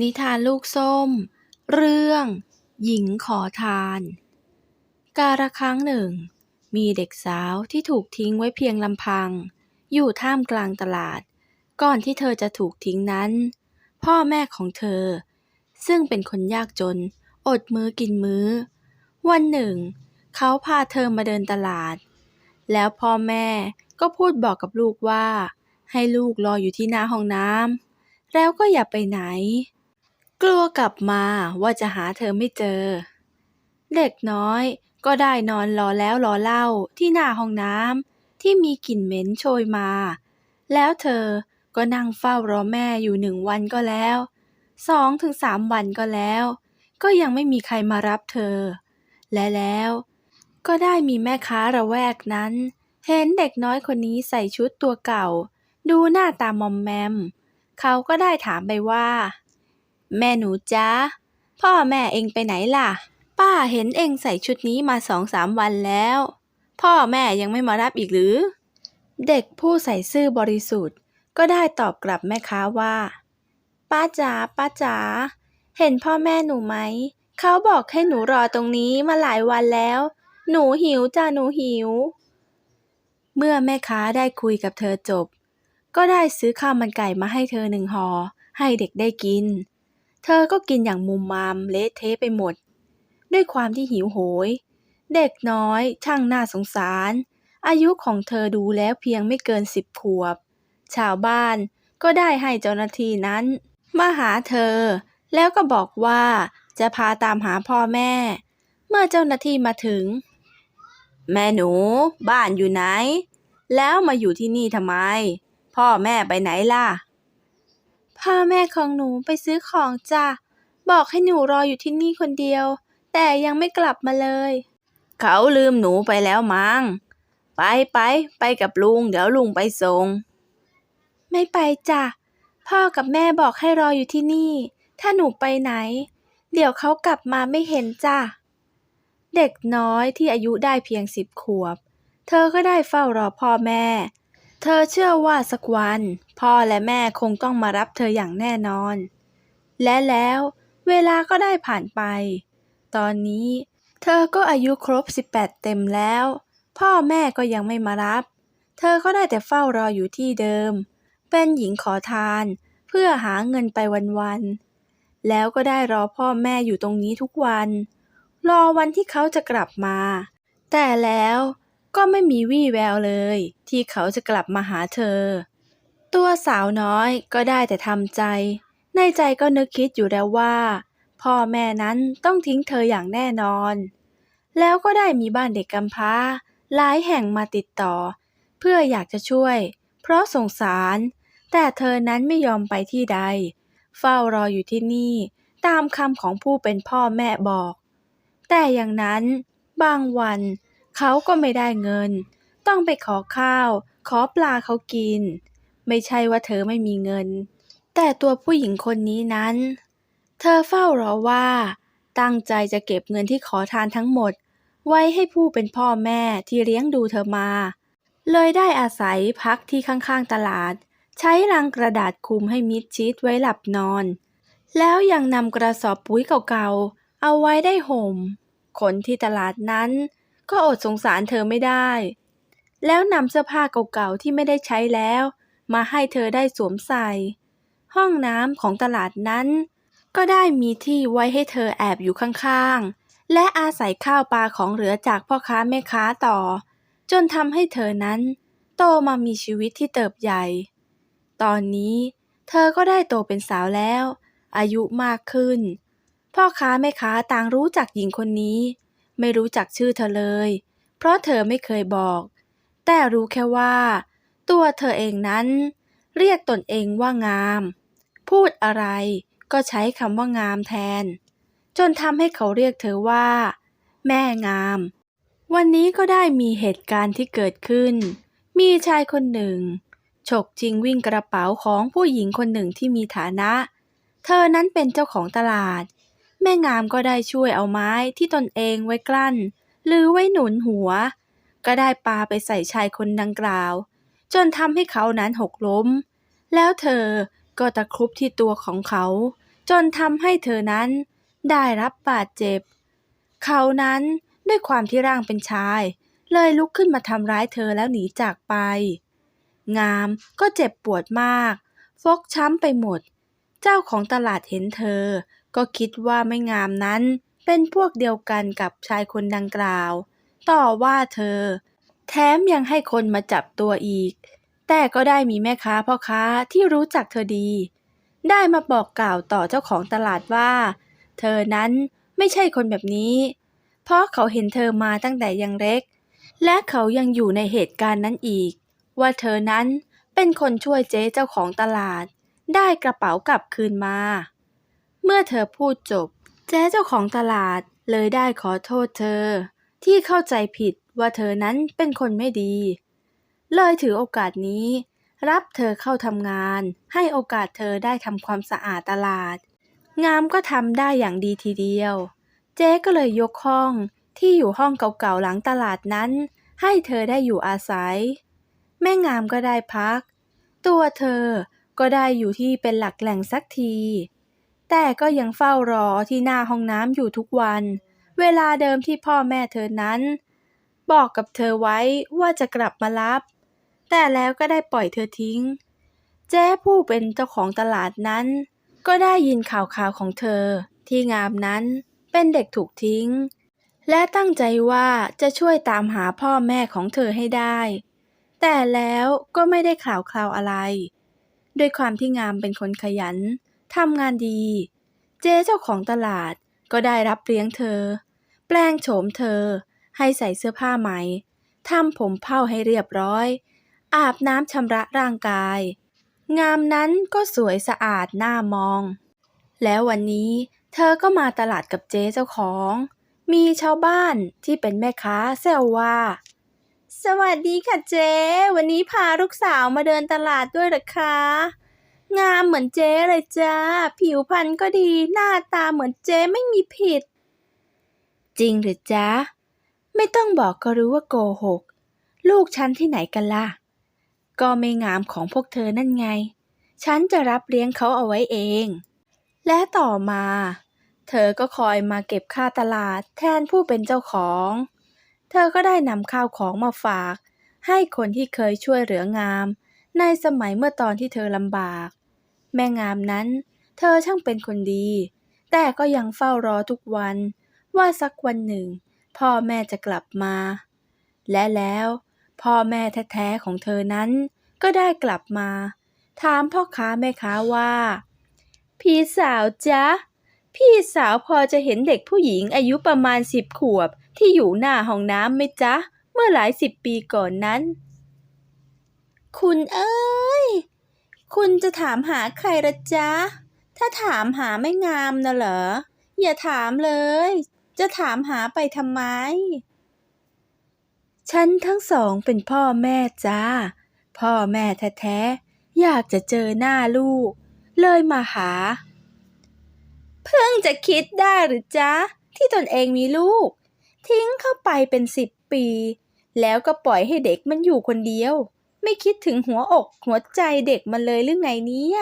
นิทานลูกส้ม เรื่อง หญิงขอทาน กาละครั้งหนึ่ง มีเด็กสาวที่ถูกทิ้งไว้เพียงลำพัง อยู่ท่ามกลางตลาด ก่อนที่เธอจะถูกทิ้งนั้น พ่อแม่ของเธอ ซึ่งเป็นคนยากจน อดมื้อกินมื้อ วันหนึ่ง เขาพาเธอมาเดินตลาด แล้วพ่อแม่ก็พูดบอกกับลูกว่า ให้ลูกรออยู่ที่หน้าห้องน้ำแล้วก็อย่าไปไหน กลัวกลับมาว่าจะหาเธอไม่เจอ เด็กน้อยก็ได้นอนรอแล้วรอเล่าที่หน้าห้องน้ำที่มีกลิ่นเหม็นโชยมา แล้วเธอก็นั่งเฝ้ารอแม่อยู่หนึ่งวันก็แล้วสองถึงสามวันก็แล้ว ก็ยังไม่มีใครมารับเธอ และแล้วก็ได้มีแม่ค้าระแวกนั้น เห็นเด็กน้อยคนนี้ใส่ชุดตัวเก่า ดูหน้าตามอมแมม เขาก็ได้ถามไปว่า แม่หนูจ๊ะพ่อแม่เองไปไหนล่ะ ป้าเห็นเองใส่ชุดนี้มาสองสามวันแล้ว พ่อแม่ยังไม่มารับอีกหรือ เด็กผู้ใส่ซื่อบริสุทธิ์ ก็ได้ตอบกลับแม่ค้าว่า ป้าจ๋าป้าจ๋าเห็นพ่อแม่หนูไหม เขาบอกให้หนูรอตรงนี้มาหลายวันแล้ว หนูหิวจ้าหนูหิว เมื่อแม่ค้าได้คุยกับเธอจบ ก็ได้ซื้อข้าวมันไก่มาให้เธอหนึ่งห่อให้เด็กได้กิน ธอก็กินอย่างมุมมามเละเทะไปหมด ด้วยความที่หิวโหย เด็กน้อย ช่างน่าสงสาร อายุของเธอดูแล้วเพียงไม่เกินสิบขวบ ชาวบ้านก็ได้ให้เจ้าหน้าที่นั้น มาหาเธอ แล้วก็บอกว่าจะพาตามหาพ่อแม่ เมื่อเจ้าหน้าที่มาถึง แม่หนู บ้านอยู่ไหน แล้วมาอยู่ที่นี่ทำไม พ่อแม่ไปไหนล่ะ พ่อแม่ของหนูไปซื้อของจ้ะ บอกให้หนูรออยู่ที่นี่คนเดียว แต่ยังไม่กลับมาเลย เขาลืมหนูไปแล้วมั้ง ไปไปไปกับลุง เดี๋ยวลุงไปส่ง ไม่ไปจ้ะ พ่อกับแม่บอกให้รออยู่ที่นี่ ถ้าหนูไปไหน เดี๋ยวเขากลับมาไม่เห็นจ้ะ เด็กน้อยที่อายุได้เพียงสิบขวบ เธอก็ได้เฝ้ารอพ่อแม่ เธอเชื่อว่าสักวัน พ่อและแม่คงต้องมารับเธออย่างแน่นอน และแล้วเวลาก็ได้ผ่านไป ตอนนี้ เธอก็อายุครบ 18 เต็มแล้ว พ่อแม่ก็ยังไม่มารับ เธอก็ได้แต่เฝ้ารออยู่ที่เดิม เป็นหญิงขอทาน เพื่อหาเงินไปวันๆ แล้วก็ได้รอพ่อแม่อยู่ตรงนี้ทุกวัน รอวันที่เขาจะกลับมา แต่แล้ว ก็ไม่มีวี่แววเลย ที่เขาจะกลับมาหาเธอ ตัวสาวน้อยก็ได้แต่ทำใจ ในใจก็นึกคิดอยู่แล้วว่า พ่อแม่นั้นต้องทิ้งเธออย่างแน่นอน แล้วก็ได้มีบ้านเด็กกำพร้าหลายแห่งมาติดต่อ เพื่ออยากจะช่วย เพราะสงสาร แต่เธอนั้นไม่ยอมไปที่ใด เฝ้ารออยู่ที่นี่ ตามคำของผู้เป็นพ่อแม่บอก แต่อย่างนั้น บางวัน เขาก็ไม่ได้เงิน ต้องไปขอข้าว ขอปลาเขากิน ไม่ใช่ว่าเธอไม่มีเงิน แต่ตัวผู้หญิงคนนี้นั้น เธอเฝ้ารอว่า ตั้งใจจะเก็บเงินที่ขอทานทั้งหมด ไว้ให้ผู้เป็นพ่อแม่ที่เลี้ยงดูเธอมา เลยได้อาศัยพักที่ข้างๆตลาด ใช้ลังกระดาษคลุมให้มิดชิดไว้หลับนอน แล้วยังนำกระสอบปุ๋ยเก่าๆเอาไว้ได้ห่ม คนที่ตลาดนั้น ก็อดสงสารเธอไม่ได้ แล้วนำเสื้อผ้าเก่าๆที่ไม่ได้ใช้แล้ว มาให้เธอได้สวมใส่ ห้องน้ำของตลาดนั้น ก็ได้มีที่ไว้ให้เธอแอบอยู่ข้างๆ และอาศัยข้าวปลาของเหลือจากพ่อค้าแม่ค้าต่อ จนทำให้เธอนั้นโตมามีชีวิตที่เติบใหญ่ ตอนนี้เธอก็ได้โตเป็นสาวแล้ว อายุมากขึ้น พ่อค้าแม่ค้าต่างรู้จักหญิงคนนี้ ไม่รู้จักชื่อเธอเลย เพราะเธอไม่เคยบอก แต่รู้แค่ว่า ตัวเธอเองนั้น เรียกตนเองว่างาม พูดอะไรก็ใช้คำว่างามแทน จนทำให้เขาเรียกเธอว่า แม่งาม วันนี้ก็ได้มีเหตุการณ์ที่เกิดขึ้น มีชายคนหนึ่ง ฉกจริงวิ่งกระเป๋าของผู้หญิงคนหนึ่งที่มีฐานะ เธอนั้นเป็นเจ้าของตลาด แม่งามก็ได้ช่วยเอาไม้ที่ตนเองไว้กลั้น หรือไว้หนุนหัว ก็ได้ปาไปใส่ชายคนดังกล่าว จนทำให้เขานั้นหกล้ม แล้วเธอก็ตะครุบที่ตัวของเขา จนทำให้เธอนั้นได้รับบาดเจ็บ เขานั้นด้วยความที่ร่างเป็นชาย เลยลุกขึ้นมาทำร้ายเธอแล้วหนีจากไป งามก็เจ็บปวดมาก ฟกช้ำไปหมด เจ้าของตลาดเห็นเธอ ก็คิดว่าไม่งามนั้นเป็นพวกเดียวกันกับชายคนดังกล่าว ต่อว่าเธอ แถมยังให้คนมาจับตัวอีก แต่ก็ได้มีแม่ค้าพ่อค้าที่รู้จักเธอดี ได้มาบอกกล่าวต่อเจ้าของตลาดว่า เธอนั้นไม่ใช่คนแบบนี้ เพราะเขาเห็นเธอมาตั้งแต่ยังเล็ก และเขายังอยู่ในเหตุการณ์นั้นอีก ว่าเธอนั้นเป็นคนช่วยเจ๊เจ้าของตลาด ได้กระเป๋ากลับคืนมา เมื่อเธอพูดจบเจ๊เจ้าของตลาดเลยได้ขอโทษเธอ ที่เข้าใจผิดว่าเธอนั้นเป็นคนไม่ดี เลยถือโอกาสนี้ รับเธอเข้าทำงาน ให้โอกาสเธอได้ทำความสะอาดตลาด งามก็ทำได้อย่างดีทีเดียว เจ๊ก็เลยยกห้องที่อยู่ห้องเก่าๆหลังตลาดนั้น ให้เธอได้อยู่อาศัย แม่งามก็ได้พัก ตัวเธอก็ได้อยู่ที่เป็นหลักแหล่งสักที แต่ก็ยังเฝ้ารอที่หน้าห้องน้ำอยู่ทุกวัน เวลาเดิมที่พ่อแม่เธอนั้น บอกกับเธอไว้ว่าจะกลับมารับ แต่แล้วก็ได้ปล่อยเธอทิ้ง เจ๊ผู้เป็นเจ้าของตลาดนั้น ก็ได้ยินข่าวข่าวของเธอ ที่งามนั้นเป็นเด็กถูกทิ้ง และตั้งใจว่าจะช่วยตามหาพ่อแม่ของเธอให้ได้ แต่แล้วก็ไม่ได้ข่าวคราวอะไร ด้วยความที่งามเป็นคนขยัน ทำงานดี เจ๊เจ้าของตลาดก็ได้รับเลี้ยงเธอ แปลงโฉมเธอ ให้ใส่เสื้อผ้าใหม่ทำผมเผ้าให้เรียบร้อย อาบน้ำชำระร่างกาย งามนั้นก็สวยสะอาดน่ามอง แล้ววันนี้เธอก็มาตลาดกับเจ๊เจ้าของ มีชาวบ้านที่เป็นแม่ค้าแซวว่า สวัสดีค่ะเจ๊ วันนี้พาลูกสาวมาเดินตลาดด้วยหรอคะ งามเหมือนเจ๊เลยจ้า ผิวพรรณก็ดี หน้าตาเหมือนเจ๊ไม่มีผิด จริงหรือจ๊ะ ไม่ต้องบอกก็รู้ว่าโกหก ลูกฉันที่ไหนกันล่ะ ก็ไม่งามของพวกเธอนั่นไง ฉันจะรับเลี้ยงเขาเอาไว้เอง และต่อมา เธอก็คอยมาเก็บค่าตลาดแทนผู้เป็นเจ้าของ เธอก็ได้นำข้าวของมาฝาก ให้คนที่เคยช่วยเหลืองามในสมัยเมื่อตอนที่เธอลำบาก แม่งามนั้น เธอช่างเป็นคนดี แต่ก็ยังเฝ้ารอทุกวัน ว่าสักวันหนึ่ง พ่อแม่จะกลับมา และแล้วพ่อแม่แท้ๆของเธอนั้น ก็ได้กลับมา ถามพ่อค้าแม่ค้าว่า พี่สาวจ๊ะ พี่สาวพอจะเห็นเด็กผู้หญิงอายุประมาณสิบขวบที่อยู่หน้าห้องน้ำไหมจ๊ะ เมื่อหลายสิบปีก่อนนั้น คุณเอ้ย คุณจะถามหาใครละจ๊ะ ถ้าถามหาไม่งามนะเหรอ อย่าถามเลย จะถามหาไปทำไม ฉันทั้งสองเป็นพ่อแม่จ้า พ่อแม่แท้ๆ อยากจะเจอหน้าลูก เลยมาหา เพิ่งจะคิดได้หรือจ๊ะ ที่ตนเองมีลูก ทิ้งเข้าไปเป็นสิบปี แล้วก็ปล่อยให้เด็กมันอยู่คนเดียว ไม่คิดถึงหัวอกหัวใจเด็กมันเลยหรือไงเนี่ย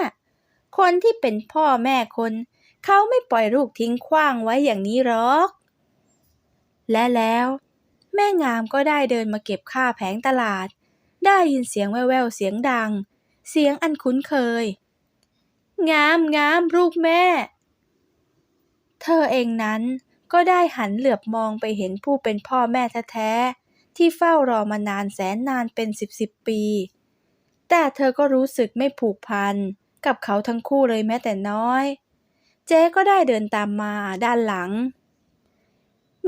คนที่เป็นพ่อแม่คน เขาไม่ปล่อยลูกทิ้งขว้างไว้อย่างนี้หรอก และแล้ว แม่งามก็ได้เดินมาเก็บค่าแผงตลาด ได้ยินเสียงแว่วๆเสียงดัง เสียงอันคุ้นเคย งามงามลูกแม่ เธอเองนั้นก็ได้หันเหลือบมองไปเห็นผู้เป็นพ่อแม่แท้ๆ ที่เฝ้ารอมานานแสนนานเป็นสิบสิบปี แต่เธอก็รู้สึกไม่ผูกพันกับเขาทั้งคู่เลยแม้แต่น้อย เจ๊ก็ได้เดินตามมาด้านหลัง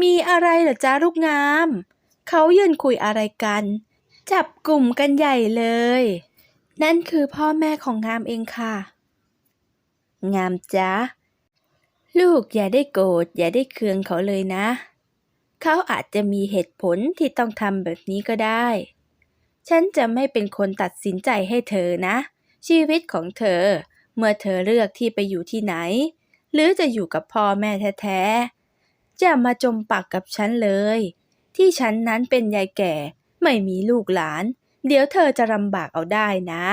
มีอะไรเหรอจ้าลูกงาม เขายืนคุยอะไรกัน จับกลุ่มกันใหญ่เลย นั่นคือพ่อแม่ของงามเองค่ะ งามจ๊ะลูกอย่าได้โกรธอย่าได้เคืองเขาเลยนะ เขาอาจจะมีเหตุผลที่ต้องทำแบบนี้ก็ได้ ฉันจะไม่เป็นคนตัดสินใจให้เธอนะ ชีวิตของเธอ เมื่อเธอเลือกที่ไปอยู่ที่ไหน หรือจะอยู่กับพ่อแม่แท้ๆจะมาจมปักกับฉันเลย ที่ฉันนั้นเป็นยายแก่ ไม่มีลูกหลาน เดี๋ยวเธอจะลำบากเอาได้นะ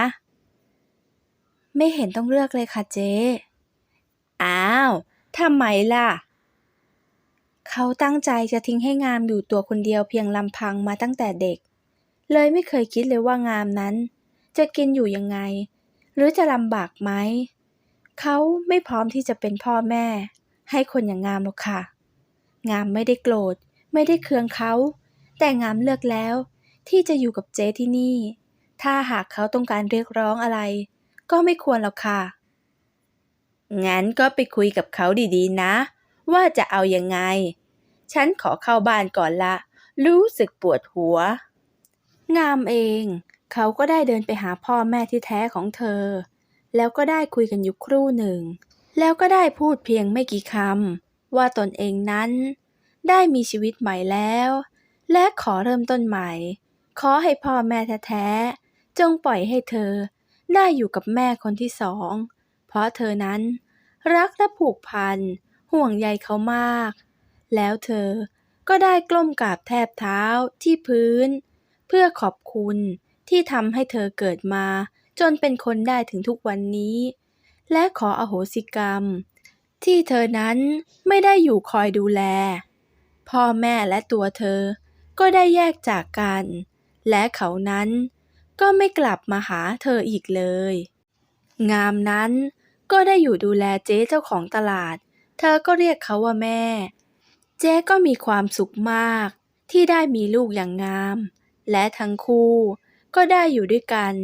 ไม่เห็นต้องเลือกเลยค่ะเจ๊อ้าวทำไมล่ะ เขาตั้งใจจะทิ้งให้งามอยู่ตัวคนเดียวเพียงลำพังมาตั้งแต่เด็ก เลยไม่เคยคิดเลยว่างามนั้น จะกินอยู่ยังไง หรือจะลำบากไหม เขาไม่พร้อมที่จะเป็นพ่อแม่ ให้คนอย่างงามหรอกค่ะ งามไม่ได้โกรธ ไม่ได้เคืองเขา แต่งามเลือกแล้ว ที่จะอยู่กับเจ๊ที่นี่ ถ้าหากเขาต้องการเรียกร้องอะไร ก็ไม่ควรหรอกค่ะ งั้นก็ไปคุยกับเขาดีๆนะ ว่าจะเอายังไง ฉันขอเข้าบ้านก่อนละ รู้สึกปวดหัว งามเอง เขาก็ได้เดินไปหาพ่อแม่ที่แท้ของเธอ แล้วก็ได้คุยกันอยู่ครู่หนึ่ง แล้วก็ได้พูดเพียงไม่กี่คำว่าตนเองนั้น ได้มีชีวิตใหม่แล้ว และขอเริ่มต้นใหม่ ขอให้พ่อแม่แท้ๆจงปล่อยให้เธอได้อยู่กับแม่คนที่สอง เพราะเธอนั้นรักและผูกพัน ห่วงใยเขามาก แล้วเธอก็ได้กล้มกราบแทบเท้าที่พื้น เพื่อขอบคุณที่ทำให้เธอเกิดมา จนเป็นคนได้ถึงทุกวันนี้ และขออโหสิกรรม ที่เธอนั้นไม่ได้อยู่คอยดูแล พ่อแม่และตัวเธอก็ได้แยกจากกัน และเขานั้นก็ไม่กลับมาหาเธออีกเลย งามนั้นก็ได้อยู่ดูแลเจ๊เจ้าของตลาด เธอก็เรียกเขาว่าแม่ เจ๊ก็มีความสุขมากที่ได้มีลูกอย่างงาม และทั้งคู่ก็ได้อยู่ด้วยกัน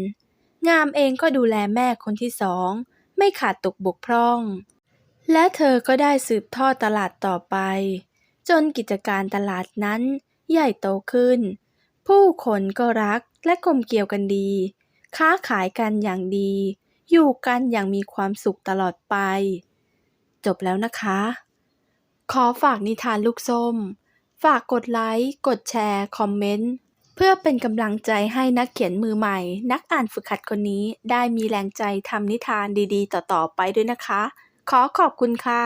งามเองก็ดูแลแม่คนที่สอง ไม่ขาดตกบกพร่อง และเธอก็ได้สืบทอดตลาดต่อไป จนกิจการตลาดนั้นใหญ่โตขึ้น ผู้คนก็รักและกลมเกี่ยวกันดี ค้าขายกันอย่างดี อยู่กันอย่างมีความสุขตลอดไป จบแล้วนะคะ ขอฝากนิทานลูกส้ม ฝากกดไลค์ กดแชร์ คอมเมนต์ เพื่อเป็นกำลังใจให้นักเขียนมือใหม่ นักอ่านฝึกหัดคนนี้ได้มีแรงใจทำนิทานดีๆ ต่อๆไปด้วยนะคะ ขอขอบคุณค่ะ